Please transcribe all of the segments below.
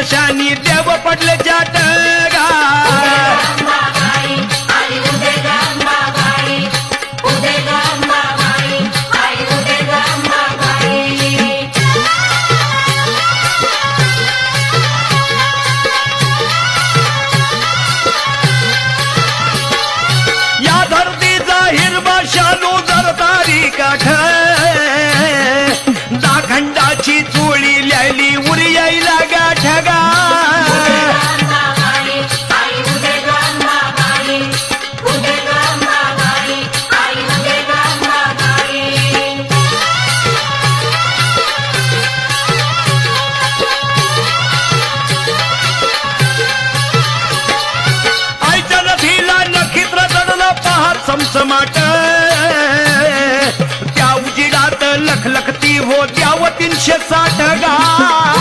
शमशानी देव पडले जाटगा समाट त्या उजिडात लखलखती हो द्याव तीनशे साठ गा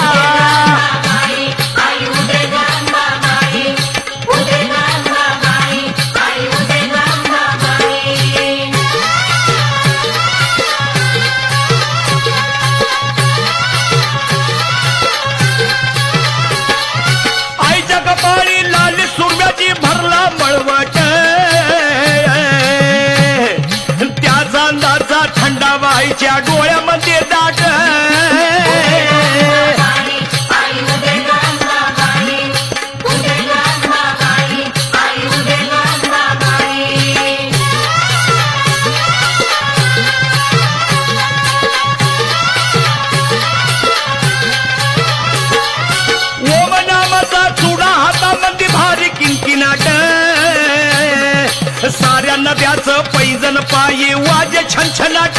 चांदाचा बाईच्या डोळ्यामध्ये दाट. हातामध्ये भारी साऱ्या नद्याचं पैजन पायी वाजे छनछनाट.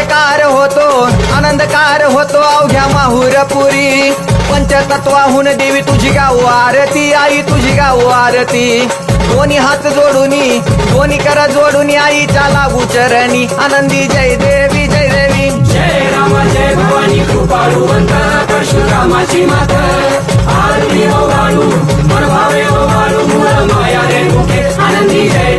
जयकार होतो आनंदकार होतो अवघ्या माहुरपुरी. पंचतत्वाहून देवी तुझी गाऊ आरती आई तुझी गाऊ आरती. दोन्ही हात जोडून दोन्ही कर जोडून आईच्या लागू चरणी. आनंदी जय देवी जय देवी. जय राम जय भवानी कृपाळू परशुरामाची माता. आरती हो ओ वाळू मन भावे हो ओ माया रे मुखे. आनंदी जय